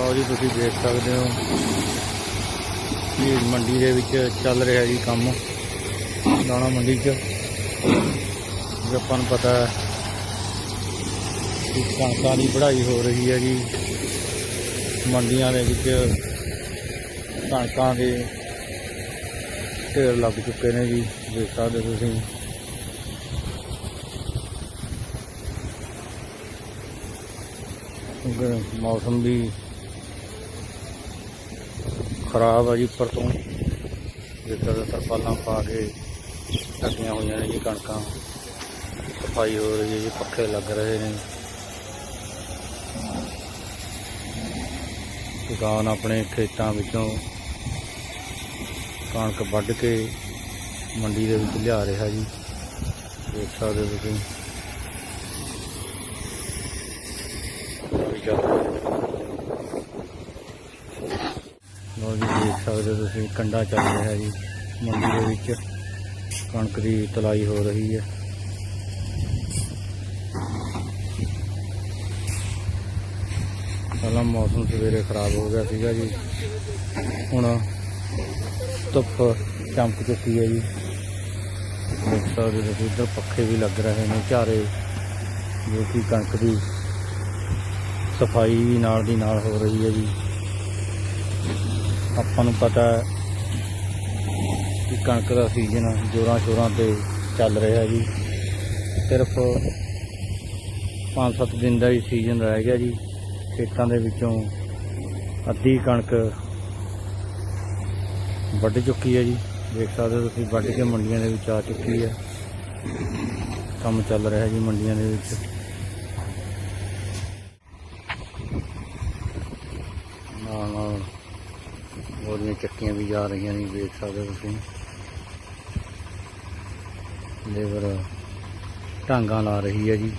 ਲਓ ਜੀ, ਤੁਸੀਂ ਦੇਖ ਸਕਦੇ ਹੋ। ਇਹ ਮੰਡੀ ਦੇ ਵਿੱਚ ਚੱਲ ਰਿਹਾ ਜੀ ਕੰਮ, ਦਾਣਾ ਮੰਡੀ 'ਚ। ਆਪਾਂ ਨੂੰ ਪਤਾ ਹੈ ਕਿ ਕਣਕਾਂ ਦੀ ਵਢਾਈ ਹੋ ਰਹੀ ਹੈ ਜੀ। ਮੰਡੀਆਂ ਦੇ ਵਿੱਚ ਕਣਕਾਂ ਦੇ ਢੇਰ ਲੱਗ ਚੁੱਕੇ ਨੇ ਜੀ, ਦੇਖ ਸਕਦੇ ਹੋ ਤੁਸੀਂ। ਮੌਸਮ ਵੀ ਖਰਾਬ ਆ ਜੀ ਉੱਪਰ ਤੋਂ। ਜਿੱਦਾਂ ਤਰਪਾਲਾਂ ਪਾ ਕੇ ਢੱਕੀਆਂ ਹੋਈਆਂ ਨੇ ਜੀ ਕਣਕਾਂ। ਸਫ਼ਾਈ ਹੋ ਰਹੀ ਹੈ ਜੀ, ਪੱਖੇ ਲੱਗ ਰਹੇ ਨੇ। ਕਿਸਾਨ ਆਪਣੇ ਖੇਤਾਂ ਵਿੱਚੋਂ ਕਣਕ ਵੱਢ ਕੇ ਮੰਡੀ ਦੇ ਵਿੱਚ ਲਿਆ ਰਿਹਾ ਜੀ। ਦੇਖ ਸਕਦੇ ਹੋ ਤੁਸੀਂ। ਵੀ ਚੱਲ ਰਿਹਾ ਲੋ ਜੀ, ਦੇਖ ਸਕਦੇ ਹੋ ਤੁਸੀਂ, ਕੰਡਾ ਚੱਲ ਰਿਹਾ ਜੀ। ਮੰਡੀ ਦੇ ਵਿੱਚ ਕਣਕ ਦੀ ਤਲਾਈ ਹੋ ਰਹੀ ਹੈ। ਪਹਿਲਾਂ ਮੌਸਮ ਸਵੇਰੇ ਖਰਾਬ ਹੋ ਗਿਆ ਸੀਗਾ ਜੀ। ਹੁਣ ਧੁੱਪ ਚਮਕ ਚੁੱਕੀ ਹੈ ਜੀ। ਦੇਖ ਸਕਦੇ ਹੋ ਤੁਸੀਂ, ਇੱਧਰ ਪੱਖੇ ਵੀ ਲੱਗ ਰਹੇ ਨੇ ਝਾਰੇ ਜੋ ਕਿ ਕਣਕ ਦੀ ਸਫ਼ਾਈ ਵੀ ਨਾਲ ਦੀ ਨਾਲ ਹੋ ਰਹੀ ਹੈ ਜੀ। ਆਪਾਂ ਨੂੰ ਪਤਾ ਹੈ ਕਿ ਕਣਕ ਦਾ ਸੀਜ਼ਨ ਜੋਰਾਂ ਸ਼ੋਰਾਂ ਤੇ ਚੱਲ ਰਿਹਾ ਜੀ। ਸਿਰਫ 5-7 ਦਿਨ ਦਾ ਹੀ ਸੀਜ਼ਨ ਰਹਿ ਗਿਆ ਜੀ। ਖੇਤਾਂ ਦੇ ਵਿੱਚੋਂ ਅੱਧੀ ਕਣਕ ਵੱਢ ਚੁੱਕੀ ਹੈ ਜੀ। ਦੇਖ ਸਕਦੇ ਹੋ ਤੁਸੀਂ, ਵੱਢ ਕੇ ਮੰਡੀਆਂ ਦੇ ਵਿੱਚ ਆ ਚੁੱਕੀ ਹੈ। ਕੰਮ ਚੱਲ ਰਿਹਾ ਜੀ ਮੰਡੀਆਂ ਦੇ ਵਿੱਚ। ਨਾਲ ਨਾਲ ਬੋਰੀਆਂ ਚੱਕੀਆਂ ਵੀ ਜਾ ਰਹੀਆਂ ਨੇ, ਦੇਖ ਸਕਦੇ ਤੁਸੀਂ। ਲੇਬਰ ਢਾਂਗਾ ਲਾ ਰਹੀ ਹੈ ਜੀ।